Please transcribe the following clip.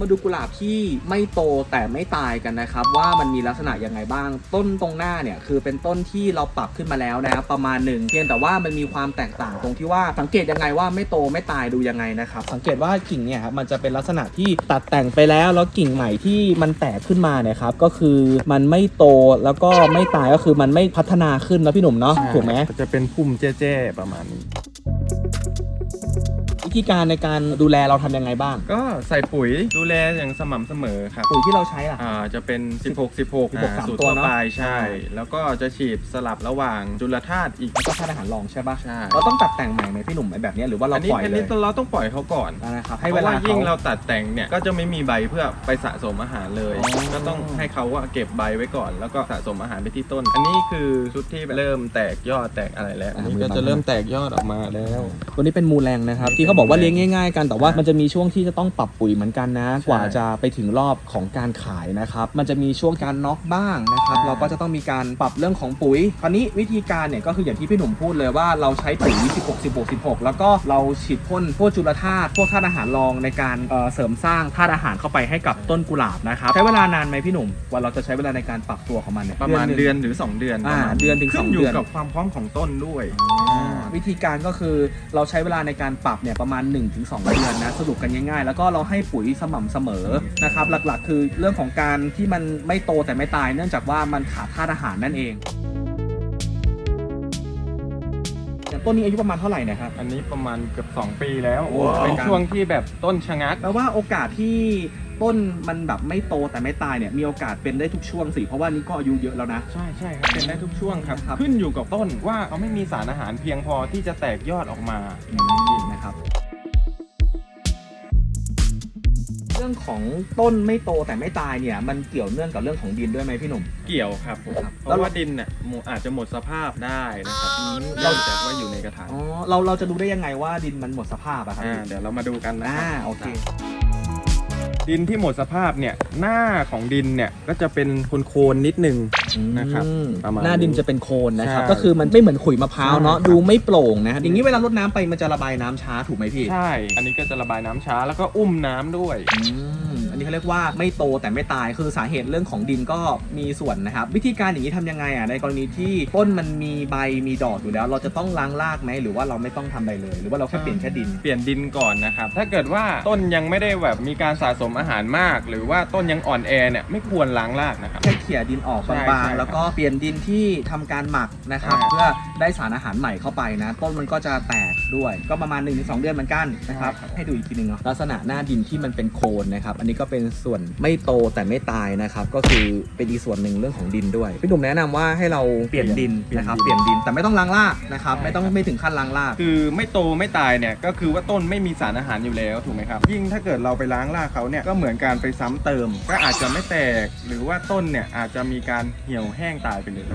มาดูกุหลาบที่ไม่โตแต่ไม่ตายกันนะครับ ว่ามันมีลักษณะยังไงบ้าง ต้นตรงหน้าเนี่ยคือเป็นต้นที่เราปรับขึ้นมาแล้วนะครับประมาณหนึ่งเพียงแต่ว่ามันมีความแตกต่างตรงที่ว่าสังเกตยังไงว่าไม่โตไม่ตายดูยังไงนะครับ สังเกตว่ากิ่งเนี่ยครับมันจะเป็นลักษณะที่ตัดแต่งไปแล้ว แล้วกิ่งใหม่ที่มันแตกขึ้นมาเนี่ยครับก็คือมันไม่โตแล้วก็ไม่ตายก็คือมันไม่พัฒนาขึ้นนะพี่หนุ่มเนาะถูกไหมจะเป็นพุ่มเจ๊ๆประมาณนี้ วิธีการในการดูแลเราทำยังไงบ้าง ก็ใส่ปุ๋ยดูแลอย่างสม่ำเสมอครับ ปุ๋ยที่เราใช้ล่ะ อ่าจะเป็น 16 16อ่าสามสูตรตัวทั่วเนอะ ไปใช่ใช่ แล้วก็จะฉีดสลับระหว่างจุลธาตุอีก แล้วก็ธาตุอาหารรองใช่ปะใช่ เราต้องตัดแต่งใหม่ไหมพี่หนุ่มไอ้แบบเนี้ยหรือว่าเราอันนี้ปล่อยอันเลนี้ยเราต้องปล่อยเขาก่อน นะครับเพให้เวราะลาว่ายิ่งเขาเราตัดแต่งเนี่ย ก็จะไม่มีใบเพื่อไปสะสมอาหารเลย อ๋อ ก็ต้องให้เขาว่าเก็บใบไว้ก่อน แล้วก็สะสมอาหารไปที่ต้น อันนี้คือชุดที่เริ่มแตกยอดแตกอะไรแล้วอันนี้ก็จะเริ่มแตกยอดออกมาแล้ว ตัวนี้เป็นมูแรงนะครับที่เขาบอกว่าเลี้ยงง่าย ๆ กันแต่ว่ามันจะมีช่วงที่จะต้องปรับปุ๋ยเหมือนกันนะ ใช่กว่าจะไปถึงรอบของการขายนะครับ มันจะมีช่วงการน็อกบ้างนะครับ อ่า เราก็จะต้องมีการปรับเรื่องของปุ๋ย คราวนี้วิธีการเนี่ยก็คืออย่างที่พี่หนุ่มพูดเลยว่าเราใช้ปุ๋ย16 16 16 แล้วก็เราฉีดพ่นพวกจุลธาตุพวกธาตุอาหารรองในการเอ่อเสริมสร้างธาตุอาหารเข้าไปให้กับต้นกุหลาบนะครับใช้เวลานานไหมพี่หนุ่มกว่าเราจะใช้เวลาในการปรับตัวของมันเนี่ย ประมาณหงเดือนหรือ 2 เดือนอ่าประมาณเดือนถึงขึ้สองนอยู่เดือน กับความพร้อมของต้นด้วยวิธีการก็คือเราใช้เวลาในการปรับเนี่ยประมาณ1-2 เดือนนะสรุปกันง่ายๆ แล้วก็เราให้ปุ๋ยสม่ำเสมอนะครับหลักๆ คือเรื่องของการที่มันไม่โตแต่ไม่ตาย เนื่องจากว่ามันขาดธาตุอาหารนั่นเองอย่างต้นนี้อายุประมาณเท่าไหร่เนะครับ อันนี้ประมาณเกือบ 2 ปีแล้ว ว้าว เป็นช่วงที่แบบต้นชะงัก แปลว่าโอกาสที่ต้นมันแบบไม่โตแต่ไม่ตายเนี่ยมีโอกาสเป็นได้ทุกช่วงสิเพราะว่านี่ก็อายุเยอะแล้วนะ ใช่ใช่ครับเป็นได้ทุกช่วงครับ ครับ ขึ้นอยู่กับต้นว่าเขาไม่มีสารอาหารเพียงพอที่จะแตกยอดออกมา นะครับ รื่องของต้นไม่โตแต่ไม่ตายเนี่ย มันเกี่ยวเนื่องกับเรื่องของดินด้วยไหมพี่หนุ่ม เกี่ยวครับผมครับเพราะว่าดินเนี่ยหมดอาจจะหมดสภาพได้นะครับเราเราจากว่าอยู่ในกระถางอ๋อเราเราจะรู้ได้ยังไงว่าดินมันหมดสภาพอะครับอ่าเดี๋ยวเรามาดูกันนะคอ่ารับ โอเค ดินที่หมดสภาพเนี่ยหน้าของดินเนี่ยก็จะเป็นโคนๆนิดนึงนะครับอืมประมาณ หน้าดินนี้จะเป็นโคนนะครับ ใช่ก็คือมันไม่เหมือนขุยมะพร้าวเนาะใช่ครับ ดูไม่โปร่งนะครับอย่างนี้เวลารดน้ำไปมันจะระบายน้ำช้าถูกไหมพี่ใช่ อันนี้ก็จะระบายน้ำช้าแล้วก็อุ้มน้ำด้วย อืมอันนี้เขาเรียกว่าไม่โตแต่ไม่ตายคือสาเหตุเรื่องของดินก็มีส่วนนะครับ วิธีการอย่างนี้ทำยังไงอะในกรณีที่ต้นมันมีใบมีดอกอยู่แล้ว เราจะต้องล้างรากไหมหรือว่าเราไม่ต้องทำอะไรเลย หรือว่าเราแค่เปลี่ยนแค่ดิน เปลี่ยนดินก่อนนะครับ ถ้าเกิดว่าต้นยังไม่ได้แบบมีการสะสมอาหารมาก หรือว่าต้นยังอ่อนแอเนี่ยไม่ควรล้างรากนะครับ ขี่ยดินออกใช่บางใช่ๆ แล้วก็เปลี่ยนดินที่ทำการหมักนะครับ อ่า เพื่อได้สารอาหารใหม่เข้าไปนะ ต้นมันก็จะแตกด้วย ก็ประมาณ 1-2 เดือนเหมือนกันนะครับใช่ครับ ให้ดูอีกทีหนึงเนาะ ลักษณะหน้าดินที่มันเป็นโคลนนะครับ อันนี้ก็เป็นส่วนไม่โตแต่ไม่ตายนะครับ ก็คือเป็นอีกส่วนหนึ่งเรื่องของดินด้วย พี่หนุ่มแนะนำว่าให้เราเปลี่ยนดินนะครับ เปลี่ยนดิน แต่ไม่ต้องล้างรากนะครับ ไม่ต้องไม่ถึงขั้นล้างราก คือไม่โตไม่ตายเนี่ยก็คือว่าต้นไม่มีสารอาหารอยู่แล้วถูกไหมครับ ยิ่งถ้าเกิดเราไปล้างรากเขาเนี่ยก็เหมือนการไปซ้ำเติม ก็อาจจะไม่แตกหรือว่าต้นเนี่ยอาจจะมีการเหี่ยวแห้งตายไปเลย